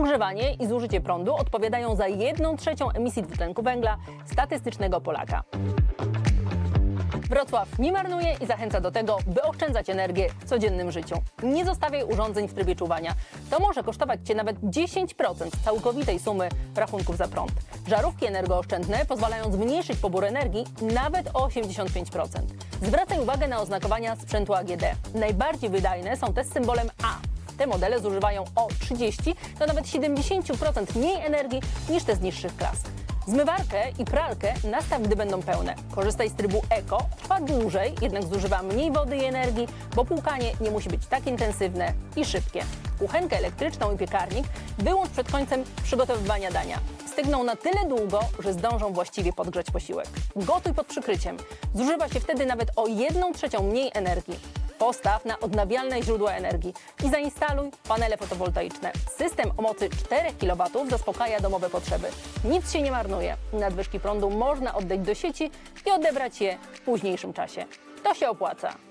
Ogrzewanie i zużycie prądu odpowiadają za 1 trzecią emisji dwutlenku węgla statystycznego Polaka. Wrocław nie marnuje i zachęca do tego, by oszczędzać energię w codziennym życiu. Nie zostawiaj urządzeń w trybie czuwania. To może kosztować Cię nawet 10% całkowitej sumy rachunków za prąd. Żarówki energooszczędne pozwalają zmniejszyć pobór energii nawet o 85%. Zwracaj uwagę na oznakowania sprzętu AGD. Najbardziej wydajne są te z symbolem A. Te modele zużywają o 30 do nawet 70% mniej energii niż te z niższych klas. Zmywarkę i pralkę nastaw, gdy będą pełne. Korzystaj z trybu Eco, trwa dłużej, jednak zużywa mniej wody i energii, bo płukanie nie musi być tak intensywne i szybkie. Kuchenkę elektryczną i piekarnik wyłącz przed końcem przygotowywania dania. Stygną na tyle długo, że zdążą właściwie podgrzać posiłek. Gotuj pod przykryciem. Zużywa się wtedy nawet o 1 trzecią mniej energii. Postaw na odnawialne źródła energii i zainstaluj panele fotowoltaiczne. System o mocy 4 kW zaspokaja domowe potrzeby. Nic się nie marnuje. Nadwyżki prądu można oddać do sieci i odebrać je w późniejszym czasie. To się opłaca.